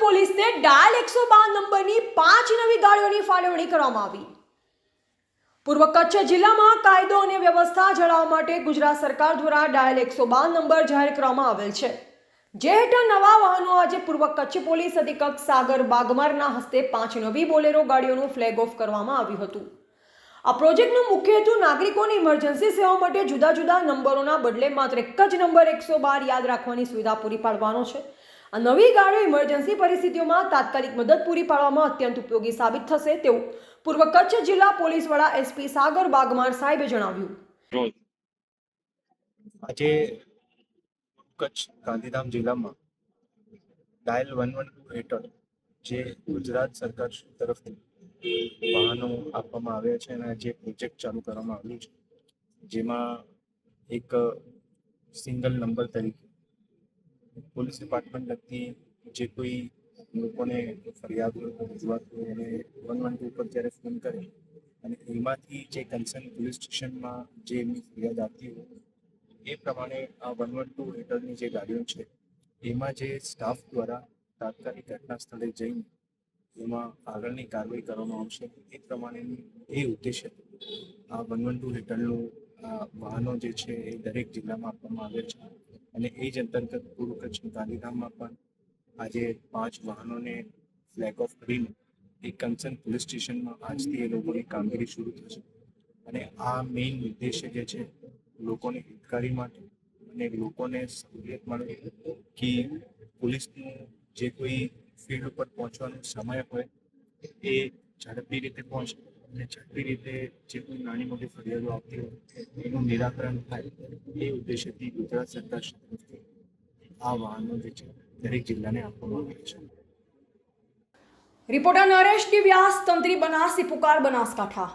પોલીસને ડાયલ એકસો બાર નંબરની પાંચ નવી ગાડીઓની ફાળવણી કરવામાં આવી. પૂર્વ કચ્છ જિલ્લામાં કાયદો અને વ્યવસ્થા જાળવવા માટે ગુજરાત સરકાર દ્વારા ડાયલ એકસો બાર નંબર જાહેર કરવામાં આવેલ છે. જે હેઠળ નવા વાહનો આજે પૂર્વ કચ્છ પોલીસ અધિક્ષક સાગર બાગમારના હસ્તે પાંચ નવી બોલેરો ગાડીઓનું ફ્લેગ ઓફ કરવામાં આવ્યું હતું. આ પ્રોજેક્ટનો મુખ્ય હેતુ નાગરિકોની ઇમરજન્સી સેવા માટે જુદા જુદા નંબરોના બદલે માત્ર એક જ નંબર એકસો બાર યાદ રાખવાની સુવિધા પૂરી પાડવાનો છે. આ નવી ગાડીઓ ઇમરજન્સી પરિસ્થિતિઓમાં તાત્કાલિક મદદ પૂરી પાડવામાં અત્યંત ઉપયોગી સાબિત થશે તેવું પૂર્વ કચ્છ જિલ્લા પોલીસ વડા એસપી સાગર બાગમાર સાહેબે જણાવ્યું. આજે કચ્છ ગાંધીધામ જિલ્લામાં ડાયલ વન વન ટુ હેઠળ જે ગુજરાત સરકાર તરફથી વાહનો આપવામાં આવ્યા છે અને જે પ્રોજેક્ટ ચાલુ કરવામાં આવ્યું છે. જેમાં એક સિંગલ નંબર તરીકે પોલીસ ડિપાર્ટમેન્ટ લગતી જે કોઈ લોકોને ફરિયાદ રજૂઆત અને વન વન ટુ પર જ્યારે ફોન કરે અને એમાંથી જે કન્સર્ન પોલીસ સ્ટેશનમાં જે એમની ફરિયાદ આવતી હોય, એ પ્રમાણે આ વન વન ટુ હેઠળની જે ગાડીઓ છે, એમાં જે સ્ટાફ દ્વારા તાત્કાલિક ઘટના સ્થળે જઈને એમાં આગળની કાર્યવાહી કરવામાં આવશે. એ પ્રમાણેની એ ઉદ્દેશ્ય આ વન વન ટુ હેઠળનું વાહનો જે છે એ દરેક જિલ્લામાં આપવામાં આવે છે. અને એ જ અંતર્ગત પૂર્વ કચ્છ ગાંધીધામમાં પણ આજે પાંચ વાહનોને ફ્લેગ ઓફ કરીને એક કન્સર્ન પોલીસ સ્ટેશનમાં આજથી એ લોકોની કામગીરી શરૂ થશે અને આ મેઇન ઉદ્દેશ્ય જે છે, લોકોની હિતકારી માટે અને લોકોને સહુલિયત મળે કે પોલીસનું જે કોઈ ફિલ્ડ ઉપર પહોંચવાનો સમય હોય, એ ઝડપી રીતે પહોંચે. અને ઝડપી રીતે જે કોઈ નાની મોટી ફરિયાદો આવતી હોય એનું નિરાકરણ થાય, એ ઉદ્દેશ્યથી ગુજરાત સરકાર આ વાહનો જે છે, દરેક જિલ્લાને આપવામાં આવે છે. રિપોર્ટર નરેશ ડી વ્યાસ તંત્રી બનાસી પુકાર બનાસકાંઠા.